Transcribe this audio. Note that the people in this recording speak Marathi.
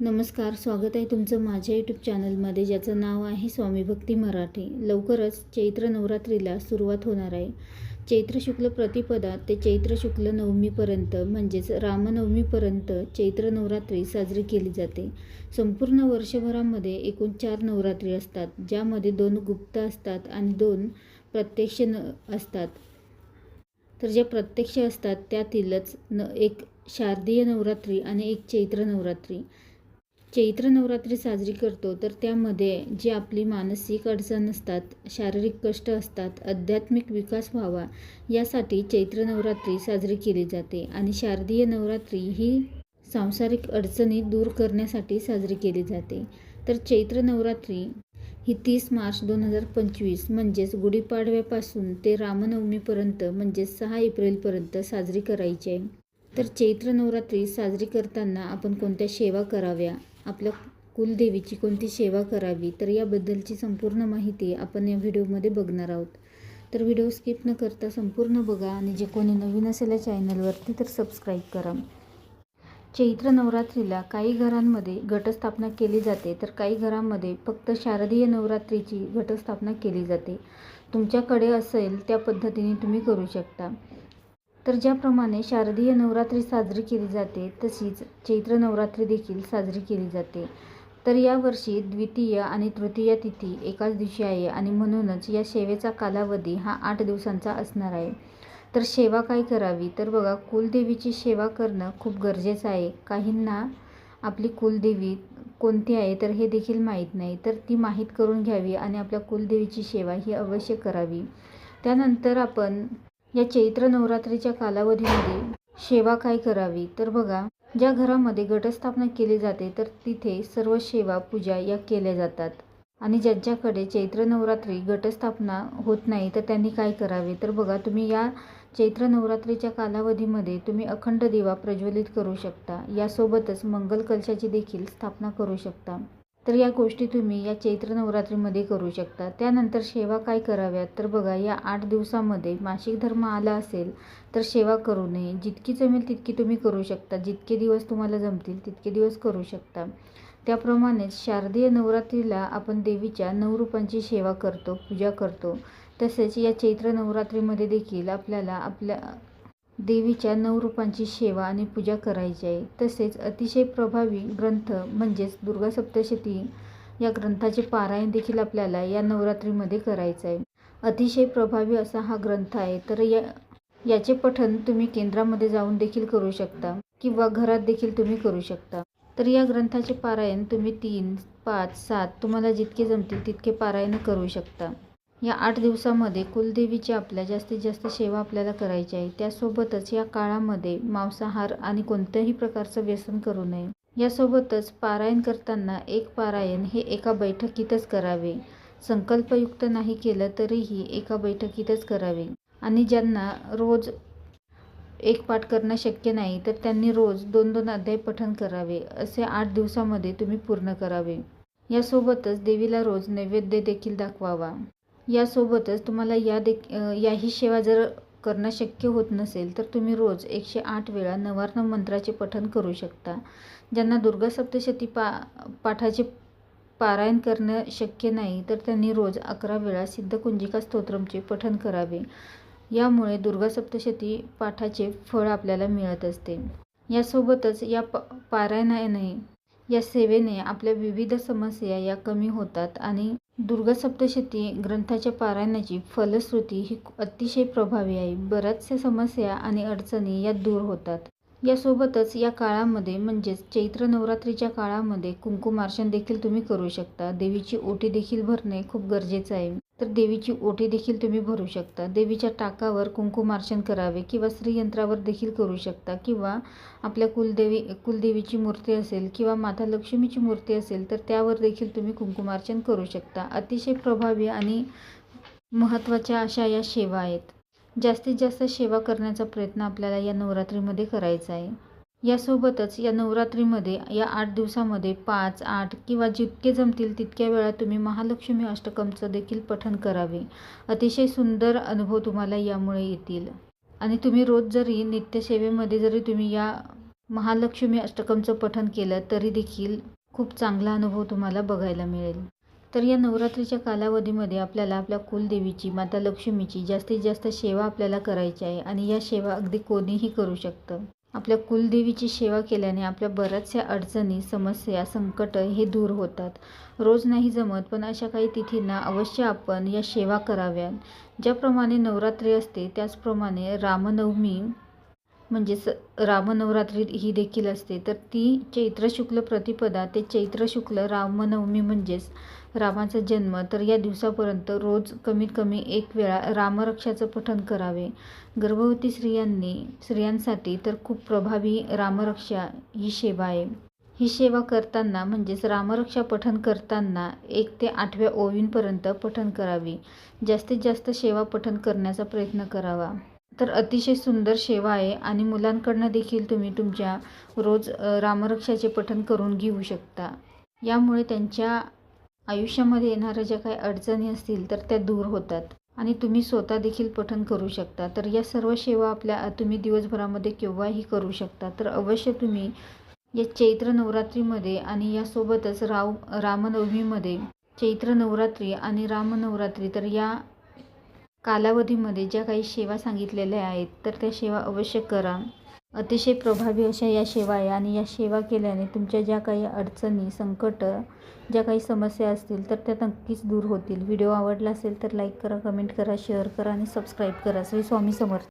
नमस्कार स्वागत आहे तुमचं माझ्या यूट्यूब चॅनलमध्ये ज्याचं नाव आहे स्वामी भक्ती मराठी. लवकरच चैत्र नवरात्रीला सुरुवात होणार आहे. चैत्र शुक्ल प्रतिपदा ते चैत्र शुक्ल नवमीपर्यंत म्हणजेच रामनवमीपर्यंत चैत्र नवरात्री साजरी केली जाते. संपूर्ण वर्षभरामध्ये एकूण चार नवरात्री असतात ज्यामध्ये दोन गुप्त असतात आणि दोन प्रत्यक्ष न असतात. तर ज्या प्रत्यक्ष असतात त्यातीलच न एक शारदीय नवरात्री आणि एक चैत्र नवरात्री. चैत्र नवरात्री साजरी करतो तर त्यामध्ये जी आपली मानसिक अडचण असतात शारीरिक कष्ट असतात आध्यात्मिक विकास व्हावा यासाठी चैत्र नवरात्री साजरी केली जाते. आणि शारदीय नवरात्री ही सांसारिक अडचणी दूर करण्यासाठी साजरी केली जाते. तर चैत्र नवरात्री ही तीस मार्च दोन हजार पंचवीस म्हणजेच गुढीपाडव्यापासून ते रामनवमीपर्यंत म्हणजेच सहा एप्रिलपर्यंत साजरी करायची आहे. तर चैत्र नवरात्री साजरी करताना आपण कोणत्या सेवा कराव्या? आपल्या कुलदेवीची कोणती सेवा करावी तर याबद्दलची संपूर्ण माहिती आपण या व्हिडिओमध्ये बघणार आहोत. तर व्हिडिओ स्किप न करता संपूर्ण बघा आणि जे कोणी नवीन असेल या चॅनलवरती तर सबस्क्राईब करा. चैत्र नवरात्रीला काही घरांमध्ये घटस्थापना केली जाते तर काही घरांमध्ये फक्त शारदीय नवरात्रीची घटस्थापना केली जाते. तुमच्याकडे असेल त्या पद्धतीने तुम्ही करू शकता. तर ज्याप्रमाणे शारदीय नवरात्री साजरी केली जाते तशीच चैत्र नवरात्री देखील साजरी केली जाते. तर यावर्षी द्वितीय आणि तृतीय तिथी एकाच दिवशी आहे आणि म्हणूनच या सेवेचा कालावधी हा आठ दिवसांचा असणार आहे. तर सेवा काय करावी? तर बघा कुलदेवीची सेवा करणं खूप गरजेचं आहे. काहींना आपली कुलदेवी कोणती आहे तर हे देखील माहीत नाही. तर ती माहीत करून घ्यावी आणि आपल्या कुलदेवीची सेवा ही अवश्य करावी. त्यानंतर आपण या चैत्र नवरात्रीच्या कालावधीमध्ये सेवा काय करावी? तर बघा ज्या घरामध्ये घटस्थापना केली जाते तर तिथे सर्व सेवा पूजा या केल्या जातात. आणि ज्यांच्याकडे चैत्र नवरात्री घटस्थापना होत नाही तर त्यांनी काय करावे? तर बघा तुम्ही या चैत्र नवरात्रीच्या कालावधीमध्ये तुम्ही अखंड दिवा प्रज्वलित करू शकता. यासोबतच मंगल कलशाची देखील स्थापना करू शकता. तर या गोष्टी तुम्ही या चैत्र नवरात्रीमध्ये करू शकता. त्यानंतर सेवा काय कराव्यात? तर बघा या आठ दिवसामध्ये मासिक धर्म आला असेल तर सेवा करू नये. जितकी जमेल तितकी तुम्ही करू शकता. जितके दिवस तुम्हाला जमतील तितके दिवस करू शकता. त्याप्रमाणेच शारदीय नवरात्रीला आपण देवीच्या नऊ रूपांची सेवा करतो पूजा करतो. तसेच या चैत्र नवरात्रीमध्ये देखील आपल्याला आपल्या देवीच्या नऊ रूपांची सेवा आणि पूजा करायची आहे. तसेच अतिशय प्रभावी ग्रंथ म्हणजेच दुर्गा सप्तशती या ग्रंथाचे पारायण देखील आपल्याला या नवरात्रीमध्ये करायचं आहे. अतिशय प्रभावी असा हा ग्रंथ आहे तर या याचे पठन तुम्ही केंद्रामध्ये जाऊन देखील करू शकता किंवा घरात देखील तुम्ही करू शकता. तर या ग्रंथाचे पारायण तुम्ही तीन पाच सात तुम्हाला जितके जमतील तितके पारायण करू शकता. या आठ दिवसामध्ये कुलदेवीची आपल्या जास्तीत जास्त सेवा आपल्याला करायची आहे. त्यासोबतच या काळामध्ये मांसाहार आणि कोणत्याही प्रकारचं व्यसन करू नये. यासोबतच पारायण करताना एक पारायण हे एका बैठकीतच करावे. संकल्पयुक्त नाही केलं तरीही एका बैठकीतच करावे. आणि ज्यांना रोज एक पाठ करणं शक्य नाही तर त्यांनी रोज दोन दोन अध्याय पठण करावे. असे आठ दिवसामध्ये तुम्ही पूर्ण करावे. यासोबतच देवीला रोज नैवेद्य देखील दाखवावा. यासोबतच तुम्हाला या देख याही सेवा जर करणं शक्य होत नसेल तर तुम्ही रोज एकशे आठ वेळा नवार्ण मंत्राचे पठण करू शकता ज्यांना दुर्गा सप्तशती पा पाठाचे पारायण करणं शक्य नाही तर त्यांनी रोज अकरा वेळा सिद्धकुंजिका स्तोत्रमचे पठण करावे. यामुळे दुर्गा सप्तशती पाठाचे फळ आपल्याला मिळत असते. यासोबतच या प पारायणाने या सेवेने आपल्या विविध समस्या या कमी होतात आणि दुर्गा सप्तशती ग्रंथाच्या पारायणाची फलश्रुती ही अतिशय प्रभावी आहे. बऱ्याचशा समस्या आणि अडचणी या दूर होतात. यासोबतच या काळामध्ये म्हणजेच चैत्र नवरात्रीच्या काळामध्ये कुंकुमार्चन देखील तुम्ही करू शकता. देवीची ओटी देखील भरणे खूप गरजेचं आहे. तर देवीची ओटी देखील तुम्ही भरू शकता. देवीच्या टाकावर कुंकुमार्चन करावे किंवा श्रीयंत्रावर देखील करू शकता किंवा आपल्या कुलदेवी कुलदेवीची मूर्ती असेल किंवा माता लक्ष्मीची मूर्ती असेल तर त्यावर देखील तुम्ही कुंकुमार्चन करू शकता. अतिशय प्रभावी आणि महत्त्वाच्या अशा या सेवा आहेत. जास्तीत जास्त सेवा करण्याचा प्रयत्न आपल्याला या नवरात्रीमध्ये करायचा आहे. यासोबतच या नवरात्रीमध्ये या आठ दिवसामध्ये पाच आठ किंवा जितके जमतील तितक्या वेळा तुम्ही महालक्ष्मी अष्टकमचं देखील पठण करावे. अतिशय सुंदर अनुभव तुम्हाला यामुळे येतील. आणि तुम्ही रोज जरी नित्यसेवेमध्ये जरी तुम्ही या महालक्ष्मी अष्टकमचं पठण केलं तरी देखील खूप चांगला अनुभव तुम्हाला बघायला मिळेल. तर या नवरात्रीच्या कालावधीमध्ये आपल्याला आपल्या कुलदेवीची माता लक्ष्मीची जास्तीत जास्त सेवा आपल्याला करायची आहे आणि या सेवा अगदी कोणीही करू शकतं. आपल्या कुलदेवीची सेवा केल्याने आपल्या बऱ्याचशा अडचणी समस्या संकट हे दूर होतात. रोज नाही जमत पण अशा काही तिथींना अवश्य आपण या सेवा कराव्या ज्याप्रमाणे नवरात्री असते त्याचप्रमाणे रामनवमी म्हणजेच रामनवरात्री ही देखील असते. तर ती चैत्र शुक्ल प्रतिपदा ते चैत्र शुक्ल रामनवमी म्हणजेच रामाचा जन्म. तर या दिवसापर्यंत रोज कमीत कमी एक वेळा रामरक्षाचं पठण करावे. गर्भवती स्त्रियांनी स्त्रियांसाठी तर खूप प्रभावी रामरक्षा ही सेवा आहे. ही सेवा करताना म्हणजेच रामरक्षा पठण करताना एक ते आठव्या ओवींपर्यंत पठण करावी. जास्तीत जास्त सेवा पठण करण्याचा प्रयत्न करावा. तर अतिशय सुंदर सेवा आहे आणि मुलांकडनं देखील तुम्ही तुमच्या रोज रामरक्षाचे पठण करून घेऊ शकता. यामुळे त्यांच्या आयुष्यामध्ये येणाऱ्या ज्या काही अडचणी असतील तर त्या दूर होतात आणि तुम्ही स्वतः देखील पठण करू शकता. तर या सर्व सेवा आपल्या तुम्ही दिवसभरामध्ये केव्हाही करू शकता. तर अवश्य तुम्ही या चैत्र नवरात्रीमध्ये आणि यासोबतच राव रामनवमीमध्ये चैत्र नवरात्री आणि रामनवरात्री तर या कालावधीमध्ये ज्या काही सेवा सांगितलेल्या आहेत तर त्या सेवा अवश्य करा. अतिशय प्रभावी अशा या सेवा आहे आणि या सेवा केल्याने तुमच्या ज्या काही अडचणी संकट ज्या काही समस्या असतील तर त्या नक्कीच दूर होतील. व्हिडिओ आवडला असेल तर लाईक करा कमेंट करा शेअर करा आणि सबस्क्राईब करा. श्री स्वामी समर्थ.